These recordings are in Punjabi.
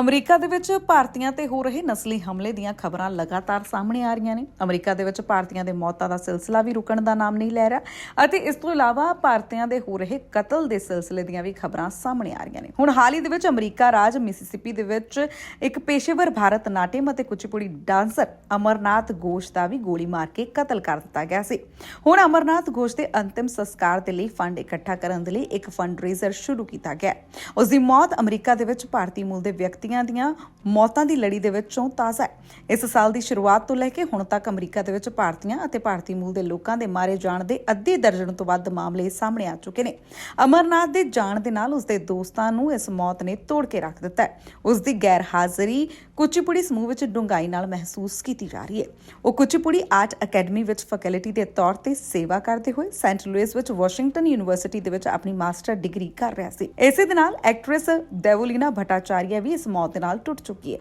ਅਮਰੀਕਾ ਦੇ ਵਿੱਚ ਭਾਰਤੀਆਂ ਤੇ ਹੋ ਰਹੇ ਨਸਲੀ ਹਮਲੇ ਦੀਆਂ ਖਬਰਾਂ ਲਗਾਤਾਰ ਸਾਹਮਣੇ ਆ ਰਹੀਆਂ ਨੇ। ਅਮਰੀਕਾ ਦੇ ਵਿੱਚ ਭਾਰਤੀਆਂ ਦੇ ਮੌਤਾਂ ਦਾ ਸਿਲਸਿਲਾ ਵੀ ਰੁਕਣ ਦਾ ਨਾਮ ਨਹੀਂ ਲੈ ਰਿਹਾ ਅਤੇ ਇਸ ਤੋਂ ਇਲਾਵਾ ਭਾਰਤੀਆਂ ਦੇ ਹੋ ਰਹੇ ਕਤਲ ਦੇ ਸਿਲਸਿਲੇ ਦੀਆਂ ਵੀ ਖਬਰਾਂ ਸਾਹਮਣੇ ਆ ਰਹੀਆਂ ਨੇ। ਹੁਣ ਹਾਲ ਹੀ ਦੇ ਵਿੱਚ ਅਮਰੀਕਾ ਰਾਜ ਮਿਸਿਸਿਪੀ ਦੇ ਵਿੱਚ ਇੱਕ ਪੇਸ਼ੇਵਰ ਭਾਰਤ ਨਾਟਿਅਮ ਅਤੇ ਕੁਚੀਪੁੜੀ ਡਾਂਸਰ ਅਮਰਨਾਥ ਘੋਸ਼ ਦਾ ਵੀ ਗੋਲੀ ਮਾਰ ਕੇ ਕਤਲ ਕਰ ਦਿੱਤਾ ਗਿਆ ਸੀ। ਹੁਣ ਅਮਰਨਾਥ ਘੋਸ਼ ਦੇ ਅੰਤਿਮ ਸੰਸਕਾਰ ਦੇ ਲਈ ਫੰਡ ਇਕੱਠਾ ਕਰਨ ਦੇ ਲਈ ਇੱਕ ਫੰਡ ਰੇਜ਼ਰ ਸ਼ੁਰੂ ਕੀਤਾ ਗਿਆ ਹੈ। ਉਸ ਦੀ ਮੌਤ ਅਮਰੀਕਾ ਦੇ ਵਿੱਚ ਭਾਰਤੀ ਮੂਲ ਦੇ ਵਿਅਕਤੀ ਵਿਅਕਤੀਆਂ ਦੀਆਂ ਮੌਤਾਂ ਦੀ ਲੜੀ ਦੇ ਵਿੱਚੋਂ ਤਾਜ਼ਾ ਹੈ। ਇਸ ਸਾਲ ਦੀ ਸ਼ੁਰੂਆਤ ਤੋਂ ਲੈ ਕੇ ਹੁਣ ਤੱਕ ਅਮਰੀਕਾ ਦੇ ਵਿੱਚ ਭਾਰਤੀਆਂ ਅਤੇ ਭਾਰਤੀ ਮੂਲ ਦੇ ਲੋਕਾਂ ਦੇ ਮਾਰੇ ਜਾਣ ਦੇ ਅੱਧੇ ਦਰਜਨ ਤੋਂ ਵੱਧ ਮਾਮਲੇ ਸਾਹਮਣੇ ਆ ਚੁੱਕੇ ਨੇ। ਅਮਰਨਾਥ ਦੇ ਜਾਣ ਦੇ ਨਾਲ ਉਸ ਦੇ ਦੋਸਤਾਂ ਨੂੰ ਇਸ ਮੌਤ ਨੇ ਤੋੜ ਕੇ ਰੱਖ ਦਿੱਤਾ ਹੈ। ਉਸ ਦੀ ਗੈਰ ਹਾਜ਼ਰੀ ਕੁਚੀਪੁੜੀ ਸਮੂਹ ਵਿੱਚ ਡੂੰਘਾਈ ਨਾਲ ਮਹਿਸੂਸ ਕੀਤੀ ਜਾ ਰਹੀ ਹੈ। ਉਹ ਕੁਚੀਪੁੜੀ ਆਰਟ ਅਕੈਡਮੀ ਵਿੱਚ ਫੈਕਲਟੀ ਦੇ ਤੌਰ ਤੇ ਸੇਵਾ ਕਰਦੇ ਹੋਏ ਸੈਂਟ ਲੁਇਸ ਵਿੱਚ ਵਾਸ਼ਿੰਗਟਨ ਯੂਨੀਵਰਸਿਟੀ ਦੇ ਵਿੱਚ ਆਪਣੀ ਮਾਸਟਰ ਡਿਗਰੀ ਕਰ ਰਿਹਾ ਸੀ। ਇਸੇ ਦੇ ਨਾਲ ਐਕਟ੍ਰੈਸ ਦੇਵੋਲੀਨਾ ਭਟਾਚਾਰੀਆ ਵੀ ਇਸ ਮੌਤ ਦੇ ਨਾਲ ਟੁੱਟ ਚੁੱਕੀ ਹੈ।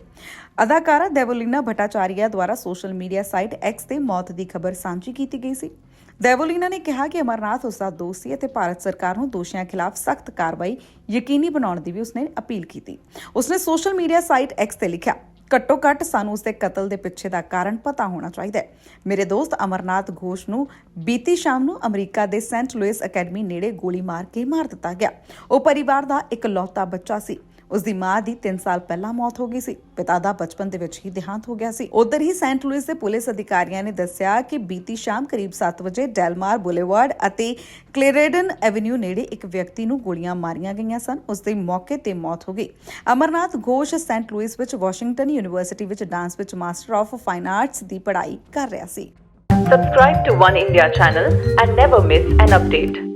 ਅਦਾਕਾਰਾ ਦੇਵੋਲੀਨਾ ਭਟਾਚਾਰੀਆ ਦੁਆਰਾ ਸੋਸ਼ਲ ਮੀਡੀਆ ਸਾਈਟ ਐਕਸ ਤੇ ਮੌਤ ਦੀ ਖਬਰ ਸਾਂਝੀ ਕੀਤੀ ਗਈ ਸੀ। ਦੇਵੋਲੀਨਾ ਨੇ ਕਿਹਾ ਕਿ ਅਮਰਨਾਥ ਉਸ ਦਾ ਦੋਸਤ ਸੀ ਅਤੇ ਭਾਰਤ ਸਰਕਾਰ ਨੂੰ ਦੋਸ਼ੀਆਂ ਖਿਲਾਫ ਸਖਤ ਕਾਰਵਾਈ ਯਕੀਨੀ ਬਣਾਉਣ ਦੀ ਵੀ ਉਸਨੇ ਅਪੀਲ ਕੀਤੀ। ਉਸਨੇ ਸੋਸ਼ਲ ਮੀਡੀਆ ਸਾਈਟ ਐਕਸ ਤੇ ਲਿਖਿਆ, ਘੱਟੋ ਘੱਟ ਸਾਨੂੰ ਉਸਦੇ ਕਤਲ ਦੇ ਪਿੱਛੇ ਦਾ ਕਾਰਨ ਪਤਾ ਹੋਣਾ ਚਾਹੀਦਾ ਹੈ। ਮੇਰੇ ਦੋਸਤ ਅਮਰਨਾਥ ਘੋਸ਼ ਨੂੰ ਬੀਤੀ ਸ਼ਾਮ ਨੂੰ ਅਮਰੀਕਾ ਦੇ ਸੈਂਟ ਲੁਇਸ ਅਕੈਡਮੀ ਨੇੜੇ ਗੋਲੀ ਮਾਰ ਕੇ ਮਾਰ ਦਿੱਤਾ ਗਿਆ। ਉਹ ਪਰਿਵਾਰ ਦਾ ਇਕਲੌਤਾ ਬੱਚਾ ਸੀ। ਉਸ ਦੀ ਮਾਂ ਦੀ 3 ਸਾਲ ਪਹਿਲਾਂ ਮੌਤ ਹੋ ਗਈ ਸੀ। ਪਿਤਾ ਦਾ ਬਚਪਨ ਦੇ ਵਿੱਚ ਹੀ ਦੇਹਾਂਤ ਹੋ ਗਿਆ ਸੀ। ਉਧਰ ਹੀ ਸੈਂਟ ਲੁਇਸ ਦੇ ਪੁਲਿਸ ਅਧਿਕਾਰੀਆਂ ਨੇ ਦੱਸਿਆ ਕਿ ਬੀਤੀ ਸ਼ਾਮ ਕਰੀਬ 7 ਵਜੇ ਡੈਲਮਾਰ ਬੁਲੇਵਾਰਡ ਅਤੇ ਕਲੇਰੇਡਨ ਐਵੇਨਿਊ ਨੇੜੇ ਇੱਕ ਵਿਅਕਤੀ ਨੂੰ ਗੋਲੀਆਂ ਮਾਰੀਆਂ ਗਈਆਂ ਸਨ। ਉਸ ਦੀ ਮੌਕੇ ਤੇ ਮੌਤ ਹੋ ਗਈ। ਅਮਰਨਾਥ ਘੋਸ਼ ਸੈਂਟ ਲੁਇਸ ਵਿੱਚ ਵਾਸ਼ਿੰਗਟਨ ਯੂਨੀਵਰਸਿਟੀ ਵਿੱਚ ਡਾਂਸ ਵਿੱਚ ਮਾਸਟਰ ਆਫ ਫਾਈਨ ਆਰਟਸ ਦੀ ਪੜ੍ਹਾਈ ਕਰ ਰਿਹਾ ਸੀ। Subscribe to One India channel and never miss an update.